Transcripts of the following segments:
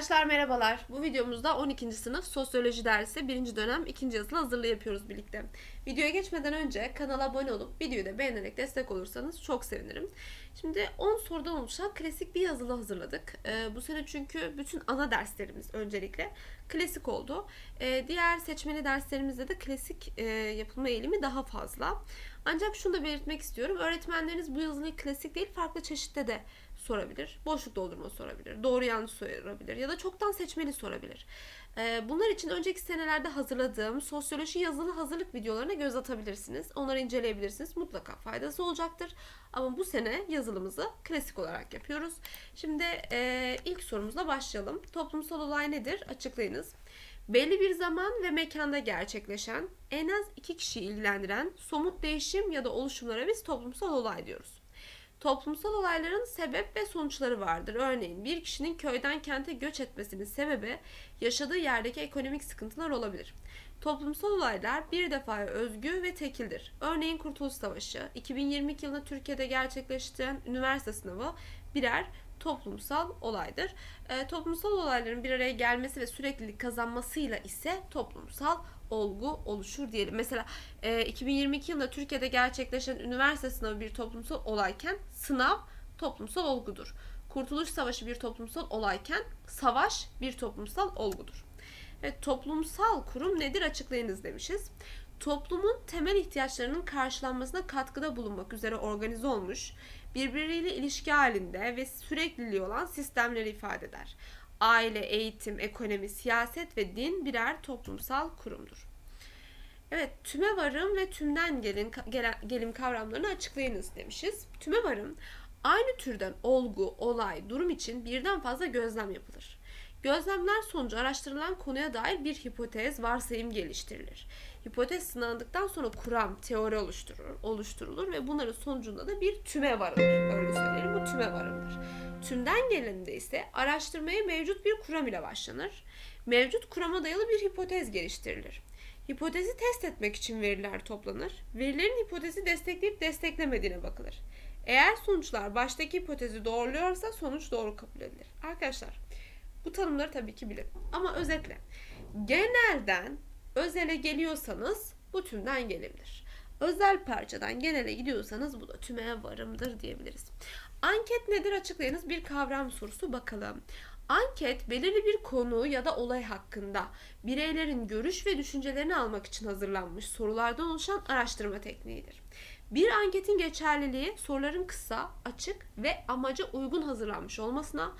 Arkadaşlar merhabalar. Bu videomuzda 12. sınıf sosyoloji dersi 1. dönem 2. yazılı hazırlığı yapıyoruz birlikte. Videoya geçmeden önce kanala abone olup videoyu da beğenerek destek olursanız çok sevinirim. Şimdi 10 sorudan oluşan klasik bir yazılı hazırladık. Ee, bu sene çünkü bütün ana derslerimiz öncelikle klasik oldu. Ee, diğer seçmeli derslerimizde de klasik e, yapılma eğilimi daha fazla. Ancak şunu da belirtmek istiyorum. Öğretmenleriniz bu yazılıyı klasik değil farklı çeşitte de sorabilir. Boşluk doldurma sorabilir. Doğru yanlış sorabilir. Ya da çoktan seçmeli sorabilir. Ee, bunlar için önceki senelerde hazırladığım sosyoloji yazılı hazırlık videolarına göz atabilirsiniz. Onları inceleyebilirsiniz. Mutlaka faydası olacaktır. Ama bu sene yazılımızı klasik olarak yapıyoruz. Şimdi e, ilk sorumuzla başlayalım. Toplumsal olay nedir? Açıklayınız. Belli bir zaman ve mekanda gerçekleşen, en az iki kişiyi ilgilendiren somut değişim ya da oluşumlara biz toplumsal olay diyoruz. Toplumsal olayların sebep ve sonuçları vardır. Örneğin bir kişinin köyden kente göç etmesinin sebebi yaşadığı yerdeki ekonomik sıkıntılar olabilir. Toplumsal olaylar bir defaya özgü ve tekildir. Örneğin Kurtuluş Savaşı, 2022 yılında Türkiye'de gerçekleştiren üniversite sınavı birer toplumsal olaydır. E, toplumsal olayların bir araya gelmesi ve süreklilik kazanmasıyla ise toplumsal olgu oluşur diyelim. Mesela e, 2022 yılında Türkiye'de gerçekleşen üniversite sınavı bir toplumsal olayken sınav toplumsal olgudur. Kurtuluş Savaşı bir toplumsal olayken savaş bir toplumsal olgudur. Evet, toplumsal kurum nedir açıklayınız demişiz. Toplumun temel ihtiyaçlarının karşılanmasına katkıda bulunmak üzere organize olmuş, birbiriyle ilişki halinde ve sürekliliği olan sistemleri ifade eder. Aile, eğitim, ekonomi, siyaset ve din birer toplumsal kurumdur. Evet, tüme varım ve tümden gelin, gelim kavramlarını açıklayınız demişiz. Tüme varım, aynı türden olgu, olay, durum için birden fazla gözlem yapılır. Gözlemler sonucu araştırılan konuya dair bir hipotez, varsayım geliştirilir. Hipotez sınandıktan sonra kuram, teori oluşturulur, oluşturulur ve bunların sonucunda da bir tüme varılır. Öyle söyleyelim, bu tüme varımdır. Tümden geleninde ise araştırmaya mevcut bir kuram ile başlanır. Mevcut kurama dayalı bir hipotez geliştirilir. Hipotezi test etmek için veriler toplanır. Verilerin hipotezi destekleyip desteklemediğine bakılır. Eğer sonuçlar baştaki hipotezi doğruluyorsa sonuç doğru kabul edilir. Arkadaşlar bu tanımları tabii ki bilin. Ama özetle genelden özele geliyorsanız bu tümden gelebilir. Özel parçadan genele gidiyorsanız bu da tüme varımdır diyebiliriz. Anket nedir açıklayınız bir kavram sorusu bakalım. Anket belirli bir konu ya da olay hakkında bireylerin görüş ve düşüncelerini almak için hazırlanmış sorulardan oluşan araştırma tekniğidir. Bir anketin geçerliliği soruların kısa, açık ve amaca uygun hazırlanmış olmasına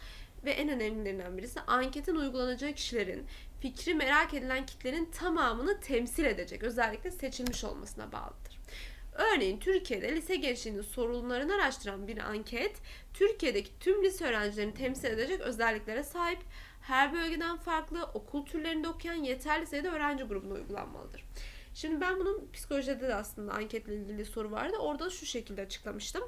ve en önemlilerinden birisi anketin uygulanacağı kişilerin fikri merak edilen kitlenin tamamını temsil edecek özellikle seçilmiş olmasına bağlıdır. Örneğin Türkiye'de lise gençliğinin sorunlarını araştıran bir anket, Türkiye'deki tüm lise öğrencilerini temsil edecek özelliklere sahip, her bölgeden farklı okul türlerinde okuyan yeterli sayıda öğrenci grubuna uygulanmalıdır. Şimdi ben bunun psikolojide de aslında anketle ilgili soru vardı. Orada şu şekilde açıklamıştım.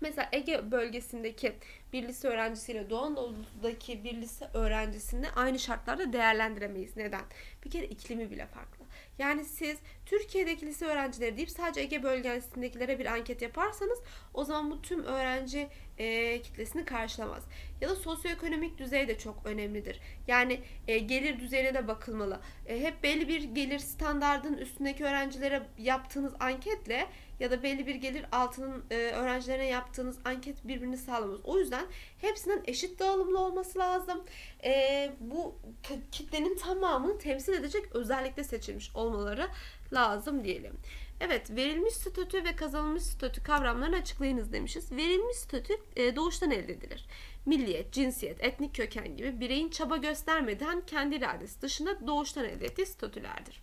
Mesela Ege bölgesindeki bir lise öğrencisiyle Doğu Anadolu'daki bir lise öğrencisini aynı şartlarda değerlendiremeyiz. Neden? Bir kere iklimi bile farklı. Yani siz Türkiye'deki lise öğrencileri deyip sadece Ege bölgesindekilere bir anket yaparsanız o zaman bu tüm öğrenci e, kitlesini karşılamaz. Ya da sosyoekonomik düzey de çok önemlidir. Yani e, gelir düzeyine de bakılmalı. E, hep belli bir gelir standardının üstündeki öğrencilere yaptığınız anketle ya da belli bir gelir altının e, öğrencilerine yaptığınız anket birbirini sağlamaz. O yüzden hepsinden eşit dağılımlı olması lazım. E, bu kitlenin tamamını temsil edecek özellikle seçilmiş olmaları lazım diyelim. Evet, verilmiş statü ve kazanılmış statü kavramlarını açıklayınız demişiz. Verilmiş statü e, doğuştan elde edilir. Milliyet, cinsiyet, etnik köken gibi bireyin çaba göstermeden kendi iradesi dışında doğuştan elde ettiği statülerdir.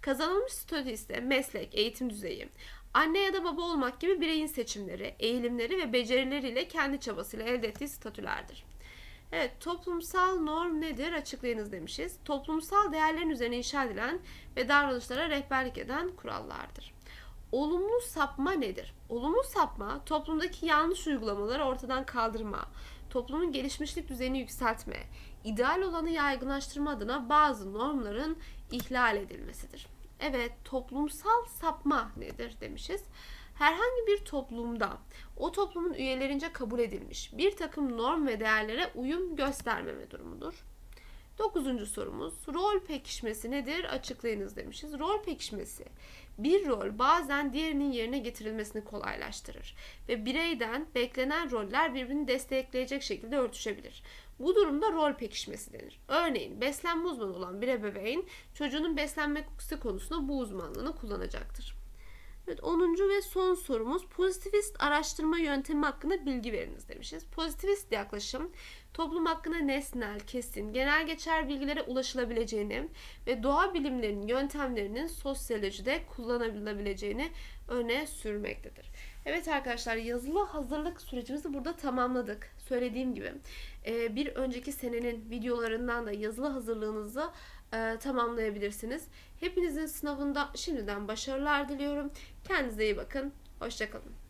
Kazanılmış statü ise meslek, eğitim düzeyi, anne ya da baba olmak gibi bireyin seçimleri, eğilimleri ve becerileriyle kendi çabasıyla elde ettiği statülerdir. Evet, toplumsal norm nedir? Açıklayınız demişiz. Toplumsal değerlerin üzerine inşa edilen ve davranışlara rehberlik eden kurallardır. Olumlu sapma nedir? Olumlu sapma, toplumdaki yanlış uygulamaları ortadan kaldırma, toplumun gelişmişlik düzeyini yükseltme, ideal olanı yaygınlaştırma adına bazı normların ihlal edilmesidir. Evet, toplumsal sapma nedir demişiz herhangi bir toplumda o toplumun üyelerince kabul edilmiş bir takım norm ve değerlere uyum göstermeme durumudur. Dokuzuncu sorumuz rol pekişmesi nedir açıklayınız demişiz. Rol pekişmesi bir rol bazen diğerinin yerine getirilmesini kolaylaştırır ve bireyden beklenen roller birbirini destekleyecek şekilde örtüşebilir. Bu durumda rol pekişmesi denir. Örneğin beslenme uzmanı olan bir ebeveyn çocuğunun beslenmesi konusunda bu uzmanlığını kullanacaktır. Evet 10. ve son sorumuz pozitivist araştırma yöntemi hakkında bilgi veriniz demişiz. Pozitivist yaklaşım toplum hakkında nesnel, kesin, genel geçer bilgilere ulaşılabileceğini ve doğa bilimlerinin yöntemlerinin sosyolojide kullanılabileceğini öne sürmektedir. Evet arkadaşlar yazılı hazırlık sürecimizi burada tamamladık. Söylediğim gibi bir önceki senenin videolarından da yazılı hazırlığınızı e, tamamlayabilirsiniz. Hepinizin sınavında şimdiden başarılar diliyorum. Kendinize iyi bakın. Hoşçakalın.